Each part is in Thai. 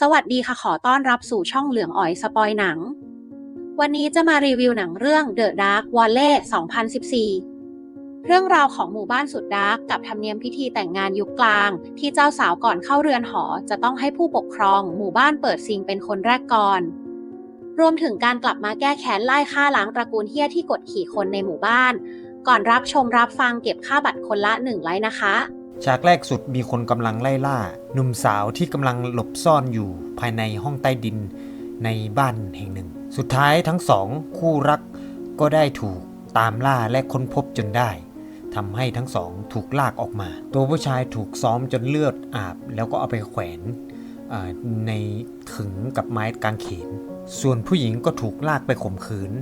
สวัสดีค่ะขอต้อนรับสู่ช่องเหลืองอ๋อยสปอยหนัง วันนี้จะมารีวิวหนังเรื่อง The Dark Valley 2014 เรื่องราวของหมู่บ้านสุดดาร์กกับธรรมเนียมพิธีแต่งงานยุคกลาง ที่เจ้าสาวก่อนเข้าเรือนหอ จะต้องให้ผู้ปกครอง หมู่บ้านเปิดซิงเป็นคนแรกก่อน รวมถึงการกลับมาแก้แค้นไล่ฆ่าล้างตระกูลเฮี้ยที่กดขี่คนในหมู่บ้าน ก่อนรับชมรับฟังเก็บค่าบัตรคนละหนึ่งไลค์นะคะ ฉากแรกสุดมีคนกำลังไล่ล่าหนุ่มสาวที่กำลังหลบซ่อนอยู่ภายในห้องใต้ดินในบ้านแห่งหนึ่ง สุดท้ายทั้งสองคู่รักก็ได้ถูกตามล่าและค้นพบจนได้ทำให้ทั้งสองถูกลากออกมา ตัวผู้ชายถูกซ้อมจนเลือดอาบ แล้วก็เอาไปแขวนในขึงกับไม้กางเขน ส่วนผู้หญิงก็ถูกลากไปข่มขืน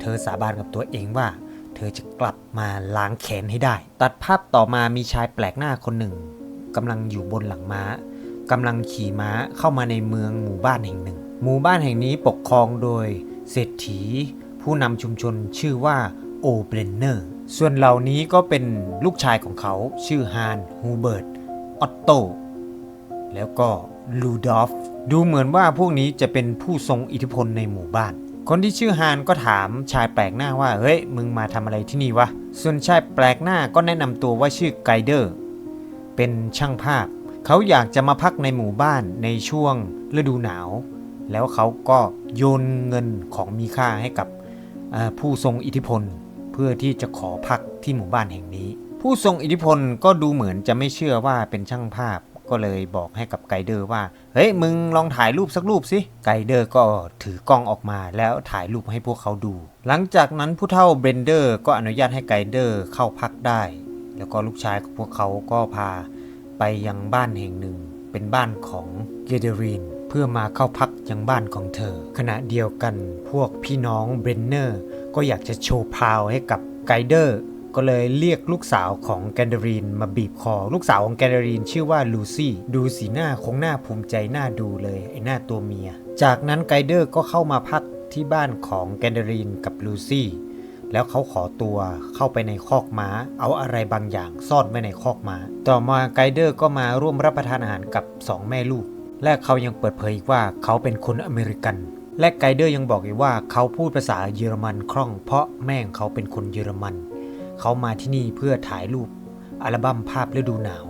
เธอสาบานกับตัวเองว่า เธอจะกลับมาล้างแค้นให้ได้ ตัดภาพต่อมามีชายแปลกหน้าคนหนึ่งกำลังอยู่บนหลังม้ากำลังขี่ม้าเข้ามาในเมืองหมู่บ้านแห่งหนึ่ง หมู่บ้านแห่งนี้ปกครองโดยเศรษฐี ผู้นำชุมชนชื่อว่าโอเบรนเนอร์ ส่วนเหล่านี้ก็เป็นลูกชายของเขาชื่อฮานฮูเบิร์ต ออตโต แล้วก็ลูดอฟ ดูเหมือนว่าพวกนี้จะเป็นผู้ทรงอิทธิพลในหมู่บ้าน คนที่ชื่อฮานก็ถามชายแปลกหน้าว่า เฮ้ย มึงมาทำอะไรที่นี่วะ ส่วนชายแปลกหน้าก็แนะนำตัวว่าชื่อไกเดอร์ เป็นช่างภาพ เขาอยากจะมาพักในหมู่บ้านในช่วงฤดูหนาว แล้วเขาก็โยนเงินของมีค่าให้กับผู้ทรงอิทธิพล เพื่อที่จะขอพักที่หมู่บ้านแห่งนี้ ผู้ทรงอิทธิพลก็ดูเหมือนจะไม่เชื่อว่าเป็นช่างภาพ ก็เลยบอกให้กับไกเดอร์ว่า เฮ้ย มึงลองถ่ายรูปสักรูปสิ ไกเดอร์ก็ถือกล้องออกมาแล้วถ่ายรูปให้พวกเขาดู หลังจากนั้นผู้เฒ่าเบรนเดอร์ก็อนุญาตให้ไกเดอร์เข้าพักได้ แล้วก็ลูกชายของพวกเขาก็พาไปยังบ้านแห่งหนึ่ง เป็นบ้านของเกเดรีนเพื่อมาเข้าพักยังบ้านของเธอ ขณะเดียวกันพวกพี่น้องเบรนเนอร์ก็อยากจะโชว์พาวให้กับไกเดอร์ ก็เลยเรียกลูกสาวของแกนเดรีนมาบีบคอ ลูกสาวของแกนเดรีนชื่อว่าลูซี่ ดูสีหน้าคงหน้าภูมิใจหน้าดูเลยไอหน้าตัวเมีย จากนั้นไกเดอร์ก็เข้ามาพักที่บ้านของแกนเดรีนกับลูซี่ แล้วเขาขอตัวเข้าไปในคอกม้า เอาอะไรบางอย่างซ่อนไว้ในคอกม้า ต่อมาไกเดอร์ก็มาร่วมรับประทานอาหารกับสองแม่ลูก และเขายังเปิดเผยอีกว่าเขาเป็นคนอเมริกันและไกเดอร์ยังบอกอีกว่าเขาพูดภาษาเยอรมันคล่องเพราะแม่งเขาเป็นคนเยอรมัน เขามาที่นี่เพื่อถ่ายรูปอัลบั้มภาพฤดูหนาว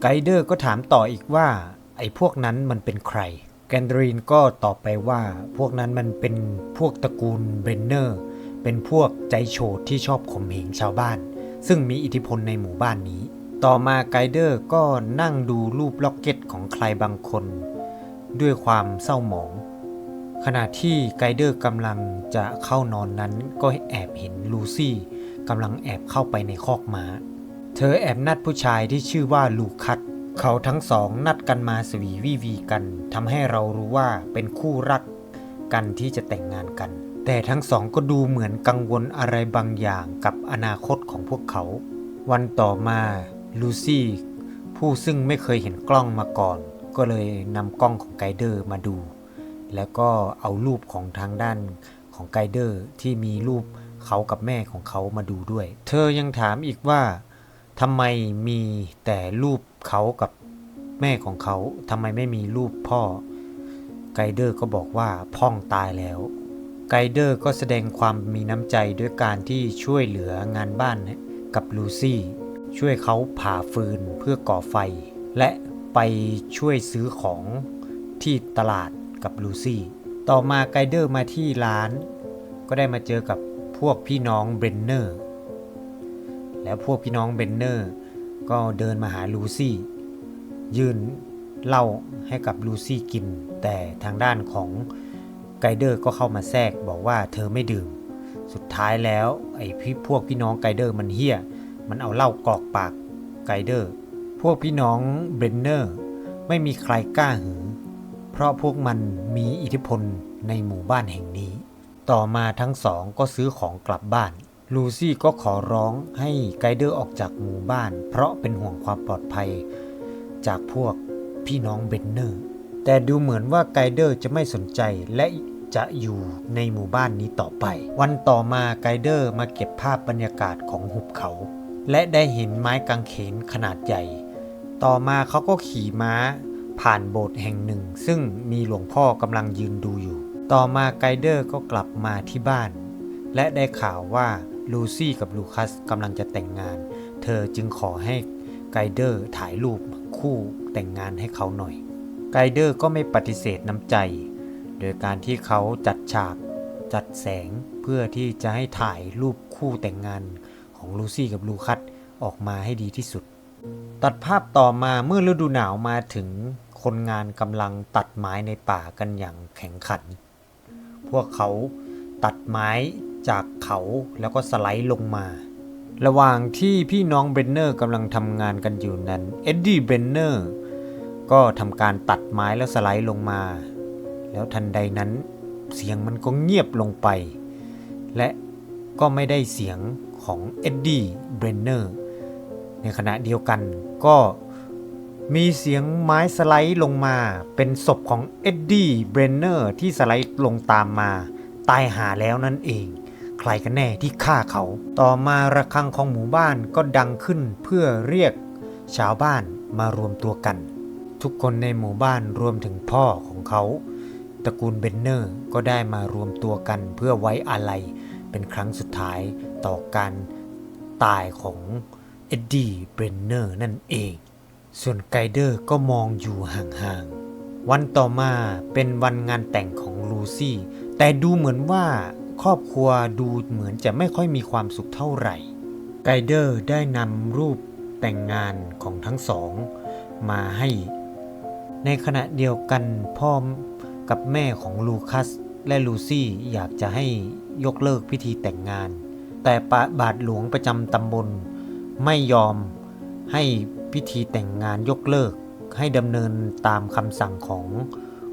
ไกเดอร์ก็ถามต่ออีกว่า ไอ้พวกนั้นมันเป็นใคร แกนดรีนก็ตอบไปว่า พวกนั้นมันเป็นพวกตระกูลเบรนเนอร์ เป็นพวกใจโฉดที่ชอบข่มเหงชาวบ้าน ซึ่งมีอิทธิพลในหมู่บ้านนี้ ต่อมาไกเดอร์ก็นั่งดูรูปล็อกเก็ตของใครบางคน ด้วยความเศร้าหมอง ขณะที่ไกเดอร์กำลังจะเข้านอนนั้นก็แอบเห็นลูซี่ กำลังแอบเข้าไปในคอกม้า เธอแอบนัดผู้ชายที่ชื่อว่าลูคัสเขาทั้งสองนัดกันมาสวีวีวีกันทำให้เรารู้ว่าเป็นคู่รักกันที่จะแต่งงานกัน แต่ทั้งสองก็ดูเหมือนกังวลอะไรบางอย่างกับอนาคตของพวกเขา วันต่อมาลูซี่ผู้ซึ่งไม่เคยเห็นกล้องมาก่อน ก็เลยนำกล้องของไกเดอร์มาดู แล้วก็เอารูปของทางด้านของไกเดอร์ที่มีรูป เขากับแม่ของเขามาดูด้วย เธอยังถามอีกว่าทำไมมีแต่รูปเขากับแม่ของเขาทำไมไม่มีรูปพ่อ ไกเดอร์ก็บอกว่าพ่องตายแล้ว ไกเดอร์ก็แสดงความมีน้ำใจด้วยการที่ช่วยเหลืองานบ้านกับลูซี่ ช่วยเขาผ่าฟืนเพื่อก่อไฟ และไปช่วยซื้อของที่ตลาดกับลูซี่ ต่อมาไกเดอร์มาที่ร้าน ก็ได้มาเจอกับ พวกพี่น้องเบรนเนอร์ แล้วพวกพี่น้องเบรนเนอร์ก็เดินมาหาลูซี่ ยื่นเหล้าให้กับลูซี่กิน แต่ทางด้านของไกเดอร์ก็เข้ามาแทรกบอกว่าเธอไม่ดื่ม สุดท้ายแล้วไอ้พี่พวกพี่น้องไกเดอร์มันเฮี้ย มันเอาเหล้ากอกปากไกเดอร์ พวกพี่น้องเบรนเนอร์ไม่มีใครกล้าหือ เพราะพวกมันมีอิทธิพลในหมู่บ้านแห่งนี้ ต่อมาทั้งสองก็ซื้อของกลับบ้าน ลูซี่ก็ขอร้องให้ไกด์เดอร์ออกจากหมู่บ้าน เพราะเป็นห่วงความปลอดภัย จากพวกพี่น้องเบนเนอร์ แต่ดูเหมือนว่าไกด์เดอร์จะไม่สนใจและจะอยู่ในหมู่บ้านนี้ต่อไป วันต่อมาไกด์เดอร์มาเก็บภาพบรรยากาศของหุบเขา และได้เห็นไม้กางเขนขนาดใหญ่ ต่อมาเขาก็ขี่ม้าผ่านโบสถ์แห่งหนึ่ง ซึ่งมีหลวงพ่อกำลังยืนดูอยู่ ต่อมาไกเดอร์ก็กลับมาที่บ้าน และได้ข่าวว่าลูซี่กับลูคัสกำลังจะแต่งงาน เธอจึงขอให้ไกเดอร์ถ่ายรูปคู่แต่งงานให้เขาหน่อย ไกเดอร์ก็ไม่ปฏิเสธน้ำใจ โดยการที่เขาจัดฉากจัดแสงเพื่อที่จะให้ถ่ายรูปคู่แต่งงานของลูซี่กับลูคัสออกมาให้ดีที่สุด ตัดภาพต่อมาเมื่อฤดูหนาวมาถึงคนงานกำลังตัดไม้ในป่ากันอย่างแข็งขัน พวกเขาตัดไม้จากเขาแล้วก็สไลด์ลงมา ระหว่างที่พี่น้องเบรนเนอร์กำลังทำงานกันอยู่นั้นเอ็ดดี้เบรนเนอร์ก็ทำการตัดไม้แล้วสไลด์ลงมา แล้วทันใดนั้นเสียงมันก็เงียบลงไป และก็ไม่ได้เสียงของเอ็ดดี้เบรนเนอร์ในขณะเดียวกันก็ มีเสียงไม้สไลด์ลงมา เป็นศพของเอ็ดดี้เบรนเนอร์ที่สไลด์ลงตามมา ตายหาแล้วนั่นเอง ใครกันแน่ที่ฆ่าเขา ต่อมาระฆังของหมู่บ้านก็ดังขึ้นเพื่อเรียก ชาวบ้านมารวมตัวกัน ทุกคนในหมู่บ้านรวมถึงพ่อของเขา ตระกูลเบนเนอร์ก็ได้มารวมตัวกันเพื่อไว้อาลัยเป็นครั้งสุดท้ายต่อการตายของเอ็ดดี้เบรนเนอร์นั่นเอง ส่วนไกเดอร์ก็มองอยู่ห่างๆ วันต่อมาเป็นวันงานแต่งของลูซี่ แต่ดูเหมือนว่าครอบครัวดูเหมือนจะไม่ค่อยมีความสุขเท่าไหร่ ไกเดอร์ได้นำรูปแต่งงานของทั้งสองมาให้ ในขณะเดียวกันพ่อกับแม่ของลูคัสและลูซี่อยากจะให้ยกเลิกพิธีแต่งงาน แต่ปะบาทหลวงประจำตำบลไม่ยอมให้ พิธีแต่งงานยกเลิกให้ดำเนินตามคำสั่งของ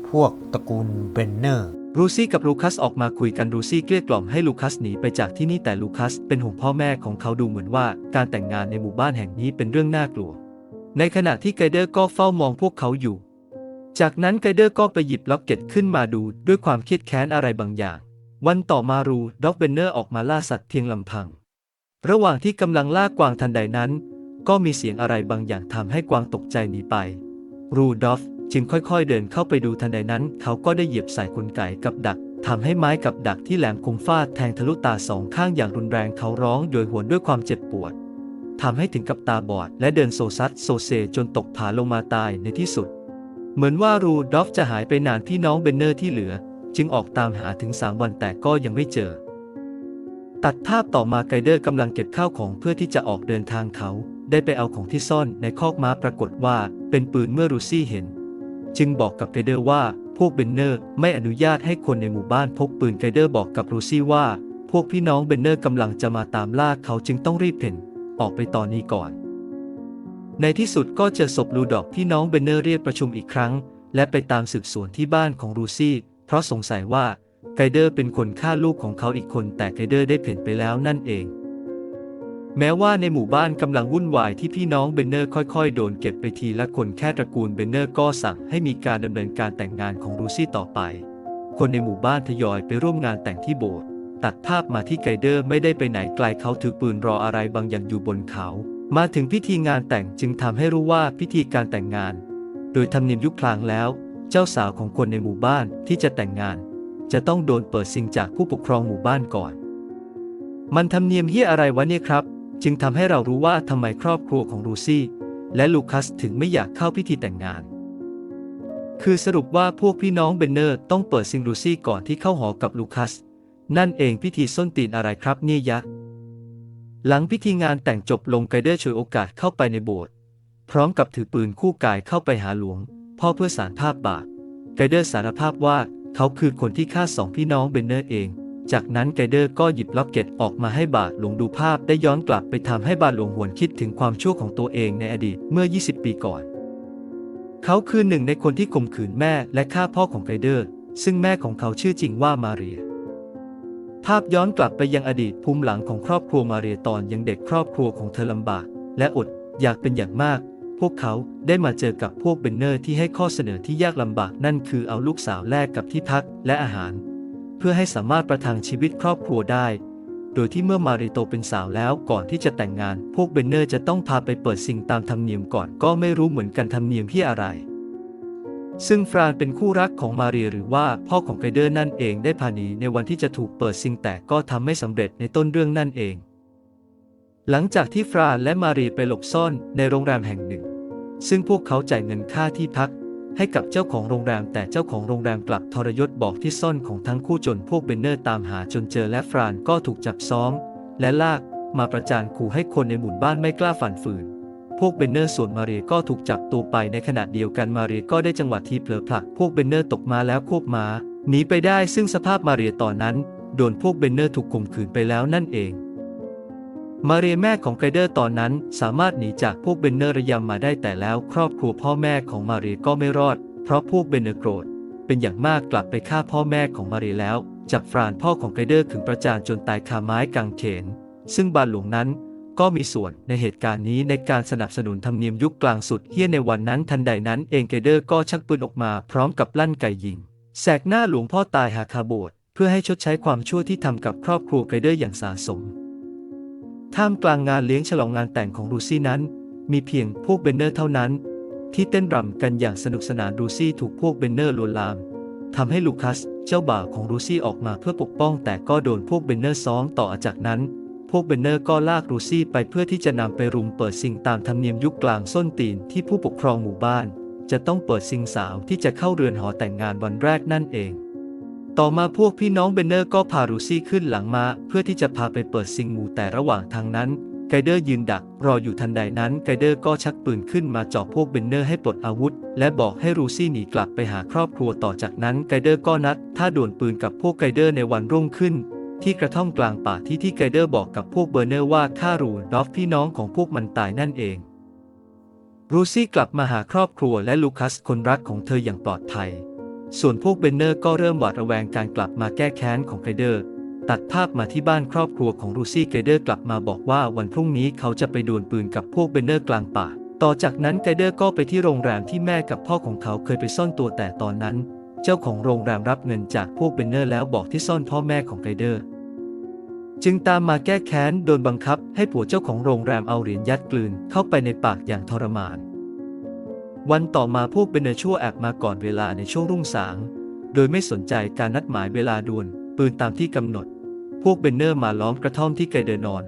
พวกตระกูลเบนเนอร์รูซี่กับลูคัสออกมาคุยกันรูซี่เกลี้ยกล่อมให้ลูคัสหนีไปจากที่นี่แต่ลูคัสเป็นห่วงพ่อแม่ของเขาดูเหมือนว่าการแต่งงานในหมู่บ้านแห่งนี้เป็นเรื่องน่ากลัว ในขณะที่ไกเดอร์ก็เฝ้ามองพวกเขาอยู่ จากนั้นไกเดอร์ก็ไปหยิบล็อกเก็ตขึ้นมาดูด้วยความเครียดแค้นอะไรบางอย่าง วันต่อมารูด็อกเบนเนอร์ออกมาล่าสัตว์เพียงลำพัง ระหว่างที่กำลังล่ากวางทันใดนั้น ก็มีเสียงอะไรบางอย่างทำให้กวางตกใจหนีไป รูดอฟจึงค่อยๆเดินเข้าไปดูทันใดนั้น เขาก็ได้เหยียบใส่กลไกกับดักทำให้ไม้กับดักที่แหลมคมฟาดแทงทะลุตาสองข้างอย่างรุนแรงเขาร้องโดยหวนด้วยความเจ็บปวดทำให้ถึงกับตาบอด และเดินโซซัดโซเซจนตกผาลงมาตายในที่สุด เหมือนว่ารูดอฟจะหายไปนานพี่น้องเบนเนอร์ที่เหลือ จึงออกตามหาถึงสามวันแต่ก็ยังไม่เจอ ตัดภาพต่อมาไกเดอร์กำลังเก็บข้าวของเพื่อที่จะออกเดินทางเขา ได้ไปเอาของที่ซ่อนในคอกม้าปรากฏว่าเป็นปืนเมื่อรูซี่เห็น จึงบอกกับไกเดอร์ว่าพวกเบนเนอร์ไม่อนุญาตให้คนในหมู่บ้านพกปืนไกเดอร์บอกกับรูซี่ว่า พวกพี่น้องเบนเนอร์กำลังจะมาตามล่าเขาจึงต้องรีบเพ่นออกไปตอนนี้ก่อน ในที่สุดก็เจอศพลูดอกพี่น้องเบนเนอร์เรียกประชุมอีกครั้ง และไปตามสืบสวนที่บ้านของรูซี่ เพราะสงสัยว่าไกเดอร์เป็นคนฆ่าลูกของเขาอีกคนแต่ไกเดอร์ได้เพ่นไปแล้วนั่นเอง แม้ว่าในหมู่บ้านกำลังวุ่นวายที่พี่น้องเบนเนอร์ค่อยๆ โดนเก็บไปทีละคนแค่ตระกูลเบนเนอร์ก็สั่งให้มีการดำเนินการแต่งงานของรูซี่ต่อไป คนในหมู่บ้านทยอยไปร่วมงานแต่งที่โบสถ์ตัดภาพมาที่ไกเดอร์ไม่ได้ไปไหนไกลเขาถือปืนรออะไรบางอย่างอยู่บนเขา มาถึงพิธีงานแต่งจึงทำให้รู้ว่าพิธีการแต่งงาน โดยธรรมเนียมยุคลางแล้ว เจ้าสาวของคนในหมู่บ้านที่จะแต่งงาน จะต้องโดนเปิดซิงจากผู้ปกครองหมู่บ้านก่อน มันธรรมเนียมเฮียอะไรวะเนี่ยครับ จึงทำให้เรารู้ว่าทำไมครอบครัวของลูซี่ และลูคัสถึงไม่อยากเข้าพิธีแต่งงาน คือสรุปว่าพวกพี่น้องเบนเนอร์ต้องเปิดซิงลูซี่ก่อนที่เข้าหอกับลูคัส นั่นเองพิธีส้นตีนอะไรครับเนี่ยยักษ์หลังพิธีงานแต่งจบลงไกเดอร์ฉวยโอกาสเข้าไปในโบสถ์พร้อมกับถือปืนคู่กายเข้าไปหาหลวง พ่อเพื่อสารภาพบาปไกเดอร์สารภาพว่าเขาคือคนที่ฆ่าสองพี่น้องเบนเนอร์เอง จากนั้นไกเดอร์ก็หยิบล็อกเก็ตออกมาให้บาทหลวงดูภาพได้ย้อนกลับไปทำให้บาทหลวงหวนคิดถึงความชั่วของตัวเองในอดีตเมื่อ 20 ปีก่อน เขาคือหนึ่งในคนที่ข่มขืนแม่และฆ่าพ่อของไกเดอร์ ซึ่งแม่ของเขาชื่อจริงว่ามาเรีย ภาพย้อนกลับไปยังอดีตภูมิหลังของครอบครัวมาเรียตอนยังเด็กครอบครัวของเธอลำบาก และอดอยากเป็นอย่างมาก พวกเขาได้มาเจอกับพวกเบนเนอร์ที่ให้ข้อเสนอที่ยากลำบากนั่นคือเอาลูกสาวแลกกับที่พักและอาหาร พื่อให้สามารถประทังชีวิตครอบครัวได้ โดยที่เมื่อมาริโตเป็นสาวแล้วก่อนที่จะแต่งงาน พวกเบนเนอร์จะต้องพาไปเปิดสิ่งตามธรรมเนียมก่อนก็ไม่รู้เหมือนกันธรรมเนียมที่อะไร ซึ่งฟรานเป็นคู่รักของมาเรียหรือว่าพ่อของไกเดอร์นั่นเองได้พาหนีในวันที่จะถูกเปิดซิงแต่ก็ทำไม่สำเร็จในต้นเรื่องนั่นเอง หลังจากที่ฟรานและมารีไปหลบซ่อนในโรงแรมแห่งหนึ่ง ซึ่งพวกเขาจ่ายเงินค่าที่พัก ให้กับเจ้าของโรงแรม แต่เจ้าของโรงแรมกลับทรยศบอกที่ซ่อนของทั้งคู่จนพวกเบนเนอร์ตามหาจนเจอและฟรานก็ถูกจับซ้อม และลากมาประจานขู่ให้คนในหมู่บ้านไม่กล้าฝันฝืน พวกเบนเนอร์ส่วนมาเรียก็ถูกจับตัวไปในขณะเดียวกันมาเรียก็ได้จังหวะที่เผลอผลัก พวกเบนเนอร์ตกมาแล้วควบม้าหนีไปได้ซึ่งสภาพมาเรียตอนนั้น โดนพวกเบนเนอร์ถูกข่มขืนไปแล้วนั่นเอง มาเรียแม่ของไกเดอร์ตอนนั้นสามารถหนีจากพวกเบนเนอร์ระยำมาได้แต่แล้วครอบครัวพ่อแม่ของมาเรียก็ไม่รอด เพราะพวกเบนเนอร์โกรธ เป็นอย่างมากกลับไปฆ่าพ่อแม่ของมาเรียแล้ว จับฟรานพ่อของไกเดอร์ขึงประจานจนตายคาไม้กางเขน ซึ่งบาทหลวงนั้นก็มีส่วนในเหตุการณ์นี้ในการสนับสนุนธรรมเนียมยุคกลางสุดเฮี้ยในวันนั้นทันใดนั้นเองไกเดอร์ก็ชักปืนออกมาพร้อมกับลั่นไกยิงแสกหน้าหลวงพ่อตายหาคาโบดเพื่อให้ชดใช้ความชั่วที่ทำกับครอบครัวไกเดอร์อย่างสาสม ท่ามกลางงานเลี้ยงฉลองงานแต่งของรูซี่นั้น มีเพียงพวกเบนเนอร์เท่านั้น ที่เต้นรำกันอย่างสนุกสนานรูซี่ถูกพวกเบนเนอร์ลวนลามทำให้ลูคัสเจ้าบ่าวของรูซี่ออกมาเพื่อปกป้อง แต่ก็โดนพวกเบนเนอร์ซ้อมต่อจากนั้น พวกเบนเนอร์ก็ลากรูซี่ไปเพื่อที่จะนำไปรุมเปิดซิงตามธรรมเนียมยุคกลางส้นตีนที่ผู้ปกครองหมู่บ้าน จะต้องเปิดซิงสาวที่จะเข้าเรือนหอแต่งงานวันแรกนั่นเอง ต่อมาพวกพี่น้องเบนเนอร์ก็พารูซี่ขึ้นหลังมา เพื่อที่จะพาไปเปิดซิงมูแต่ระหว่างทางนั้นไกเดอร์ยืนดัก รออยู่ทันใดนั้นไกเดอร์ก็ชักปืนขึ้นมาจ่อพวกเบนเนอร์ให้ปลดอาวุธ และบอกให้รูซี่หนีกลับไปหาครอบครัวต่อจากนั้นไกเดอร์ก็นัดถ้าดวลปืนกับพวกไกเดอร์ในวันรุ่งขึ้น ที่กระท่อมกลางป่าที่ที่ไกเดอร์บอกกับพวกเบอร์เนอร์ว่าฆ่ารูดอฟพี่น้องของพวกมันตายนั่นเอง รูซี่กลับมาหาครอบครัวและลูคัสคนรักของเธออย่างปลอดภัย ส่วนพวกเบนเนอร์ก็เริ่มหวาดระแวงการกลับมาแก้แค้นของไกเดอร์ ตัดภาพมาที่บ้านครอบครัวของรูซี่ไกเดอร์กลับมาบอกว่าวันพรุ่งนี้เขาจะไปดวลปืนกับพวกเบนเนอร์กลางป่า ต่อจากนั้นไกเดอร์ก็ไปที่โรงแรมที่แม่กับพ่อของเขาเคยไปซ่อนตัวแต่ตอนนั้น เจ้าของโรงแรมรับเงินจากพวกเบนเนอร์แล้วบอกที่ซ่อนพ่อแม่ของไกเดอร์ จึงตามมาแก้แค้นโดนบังคับให้ผัวเจ้าของโรงแรมเอาเหรียญยัดกลืนเข้าไปในปากอย่างทรมาน วันต่อมาพวกเบนเนอร์ชั่วแอบมาก่อนเวลาในช่วงรุ่งสาง โดยไม่สนใจการนัดหมายเวลาด่วลปืนตามที่กำหนด พวกเบนเนอร์มาล้อมกระท่อมที่ไกเดอร์นอน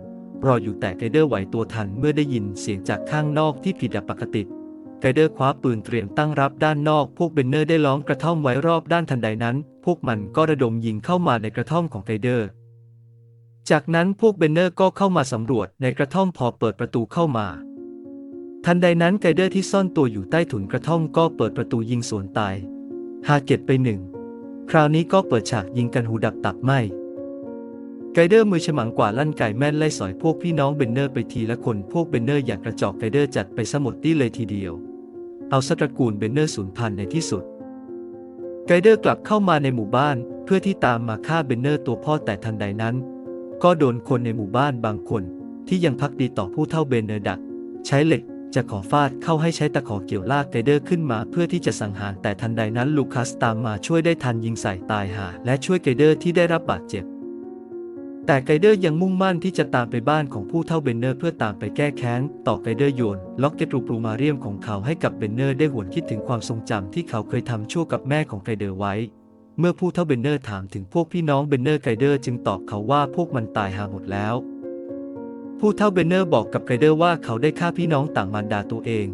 รออยู่แต่ไกเดอร์ไหวตัวทันเมื่อได้ยินเสียงจากข้างนอกที่ผิดปกติไกเดอร์คว้าปืนเตรียมตั้งรับด้านนอก พวกเบนเนอร์ได้ล้อมกระท่อมไว้รอบด้านทันใดนั้น พวกมันก็ระดมยิงเข้ามาในกระท่อมของไกเดอร์ จากนั้นพวกเบนเนอร์ก็เข้ามาสำรวจในกระท่อมพอเปิดประตูเข้ามา ทันใดนั้นไกเดอร์ที่ซ่อนตัวอยู่ใต้ถุนกระท่อมก็เปิดประตูยิงสวนตายฮาเก็ตไปหนึ่ง คราวนี้ก็เปิดฉากยิงกันหูดับตับไหมไกเดอร์มือฉมังกว่าลั่นไก่แม่นไล่สอยพวกพี่น้องเบนเนอร์ไปทีละคนพวกเบนเนอร์อยางกระจอกไกเดอร์จัดไปสมดที่เลยทีเดียว เอาสตระกูลเบนเนอร์สูญพันธุ์ในที่สุด ไกเดอร์กลับเข้ามาในหมู่บ้านเพื่อที่ตามมาฆ่าเบนเนอร์ตัวพ่อแต่ทันใดนั้น ก็โดนคนในหมู่บ้านบางคน ที่ยังพักดีต่อผู้เท่าเบนเนอร์ดัก ใช้เหล็ก จะขอฟาดเข้าให้ใช้ตะขอเกี่ยวลากไกเดอร์ขึ้นมาเพื่อที่จะสังหารแต่ทันใดนั้นลูคัสตามมาช่วยได้ทันยิงใส่ตายหาและช่วยไกเดอร์ที่ได้รับบาดเจ็บ แต่ไกเดอร์ยังมุ่งมั่นที่จะตามไปบ้านของผู้เท่าเบนเนอร์เพื่อตามไปแก้แค้นต่อไกเดอร์โยนล็อกเกตรูปรูมาเรียมของเขาให้กับเบนเนอร์ได้หวนคิดถึงความทรงจำที่เขาเคยทำชั่วกับแม่ของไกเดอร์ไว้เมื่อผู้เท่าเบนเนอร์ถามถึงพวกพี่น้องเบนเนอร์ไกเดอร์จึงตอบเขาว่าพวกมันตายหาหมดแล้ว ผู้เท่าเบนเนอร์บอกกับไกรเดอร์ว่าเขาได้ฆ่าพี่น้องต่างมารดาตัวเอง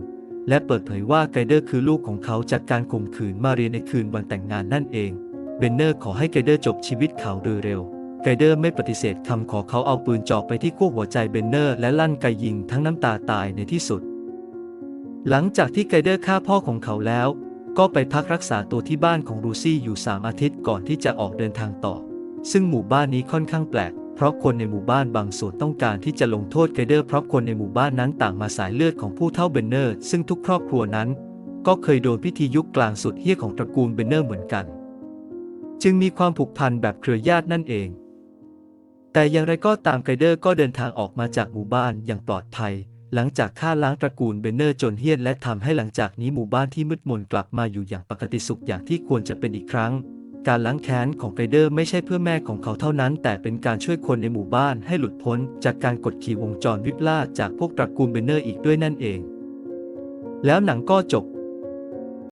และเปิดเผยว่าไกรเดอร์คือลูกของเขาจากการข่มขืนมาเรียนในคืนวันแต่งงานนั่นเอง เบนเนอร์ขอให้ไกรเดอร์จบชีวิตเขาโดยเร็ว ไกรเดอร์ไม่ปฏิเสธคำขอเขาเอาปืนจ่อไปที่ขั้วหัวใจเบนเนอร์และลั่นไกยิงทั้งน้ำตาตายในที่สุด หลังจากที่ไกรเดอร์ฆ่าพ่อของเขาแล้ว ก็ไปพักรักษาตัวที่บ้านของรูซี่อยู่3อาทิตย์ก่อนที่จะออกเดินทางต่อ ซึ่งหมู่บ้านนี้ค่อนข้างแปลก ราะคนในหมู่บ้านบางส่วนต้องการที่จะลงโทษไกเดอร์เพราะคนในหมู่บ้านนั้นต่างมาสายเลือดของผู้เท่าเบนเนอร์ ซึ่งทุกครอบครัวนั้น ก็เคยโดนพิธียุคกลางสุดเฮี้ยของตระกูลเบนเนอร์เหมือนกัน จึงมีความผูกพันแบบเครือญาตินั่นเอง แต่อย่างไรก็ตามไกเดอร์ก็เดินทางออกมาจากหมู่บ้านอย่างปลอดภัย หลังจากฆ่าล้างตระกูลเบนเนอร์จนเฮี้ยนและทำให้หลังจากนี้หมู่บ้านที่มืดมนกลับมาอยู่อย่างปกติสุขอย่างที่ควรจะเป็นอีกครั้ง การล้างแค้นของไรเดอร์ไม่ใช่เพื่อแม่ของเขาเท่านั้น แต่เป็นการช่วยคนในหมู่บ้านให้หลุดพ้น จากการกดขี่วงจรวิปลาสจากพวกตระกูลเบนเนอร์อีกด้วยนั่นเอง แล้วหนังก็จบ